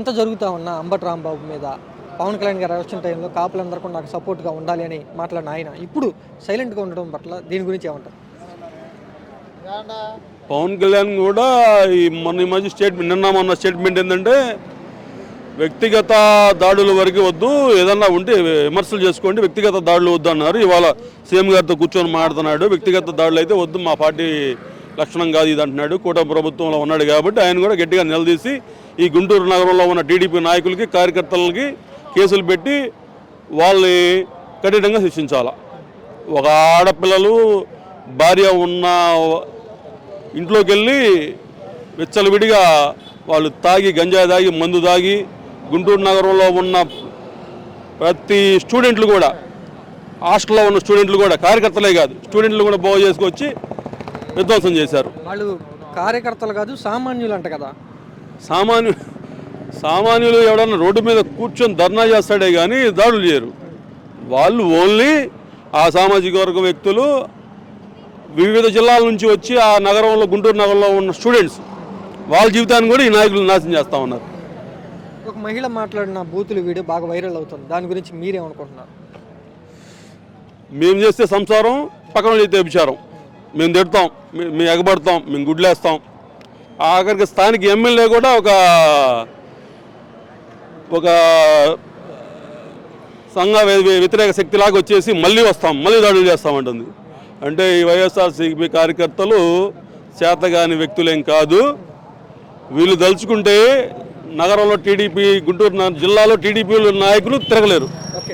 ఎంత జరుగుతూ ఉన్న అంబట్ రాంబాబు మీద పవన్ కళ్యాణ్ గారు వచ్చిన టైంలో కాపులందరూ నాకు సపోర్ట్గా ఉండాలి అని మాట్లాడిన ఆయన. ఇప్పుడు సైలెంట్గా ఉండడం పట్ల దీని గురించి ఏమంటారు? పవన్ కళ్యాణ్ కూడా ఈ మొన్న ఈ మధ్య స్టేట్మెంట్ నిన్న మొన్న స్టేట్మెంట్ ఏంటంటే వ్యక్తిగత దాడుల వరకు వద్దు ఏదన్నా ఉంటే విమర్శలు చేసుకోండి వ్యక్తిగత దాడులు వద్దు అన్నారు ఇవాళ సీఎం గారితో కూర్చొని మాట్లాడుతున్నాడు. వ్యక్తిగత దాడులు అయితే వద్దు మా పార్టీ లక్షణం కాదు ఇది అంటున్నాడు. కూటమి ప్రభుత్వంలో ఉన్నాడు కాబట్టి ఆయన కూడా గట్టిగా నిలదీసి ఈ గుంటూరు నగరంలో ఉన్న టీడీపీ నాయకులకి కార్యకర్తలకి కేసులు పెట్టి వాళ్ళని కఠినంగా శిక్షించాలి. ఒక ఆడపిల్లలు భార్య ఉన్న ఇంట్లోకి వెళ్ళి విచ్చలవిడిగా వాళ్ళు తాగి గంజాయి తాగి మందు తాగి గుంటూరు నగరంలో ఉన్న ప్రతి స్టూడెంట్లు కూడా హాస్టల్లో ఉన్న స్టూడెంట్లు కూడా కార్యకర్తలే కాదు స్టూడెంట్లు కూడా బాగు చేసుకొచ్చి విధ్వంసం చేశారు. వాళ్ళు కార్యకర్తలు కాదు సామాన్యులు అంట కదా. సామాన్యు సామాన్యులు ఎవడన్నా రోడ్డు మీద కూర్చొని ధర్నా చేస్తాడే కానీ దాడులు చేయరు. వాళ్ళు ఓన్లీ ఆ సామాజిక వర్గం వ్యక్తులు వివిధ జిల్లాల నుంచి వచ్చి ఆ నగరంలో గుంటూరు నగరంలో ఉన్న స్టూడెంట్స్ వాళ్ళ జీవితాన్ని కూడా ఈ నాయకులు నాశనం చేస్తూ ఉన్నారు. ఒక మహిళ మాట్లాడిన బూతులు వీడియో బాగా వైరల్ అవుతుంది. దాని గురించి మీరేమనుకుంటున్నారు? మేము చేస్తే సంసారం పక్కన చేస్తే వ్యభిచారం మేము తిడతాం మేము ఎగబడతాం మేము గుడ్లేస్తాం. ఆఖరికి స్థానిక ఎమ్మెల్యే కూడా ఒక ఒక సంఘ వ్యతిరేక శక్తిలాగా వచ్చేసి మళ్ళీ వస్తాం మళ్ళీ దాడులు చేస్తామంటుంది. అంటే ఈ వైఎస్ఆర్సీపీ కార్యకర్తలు చేతగాని వ్యక్తులేం కాదు. వీళ్ళు దలుచుకుంటే నగరంలో టీడీపీ గుంటూరు జిల్లాలో టీడీపీ నాయకులు తిరగలేరు.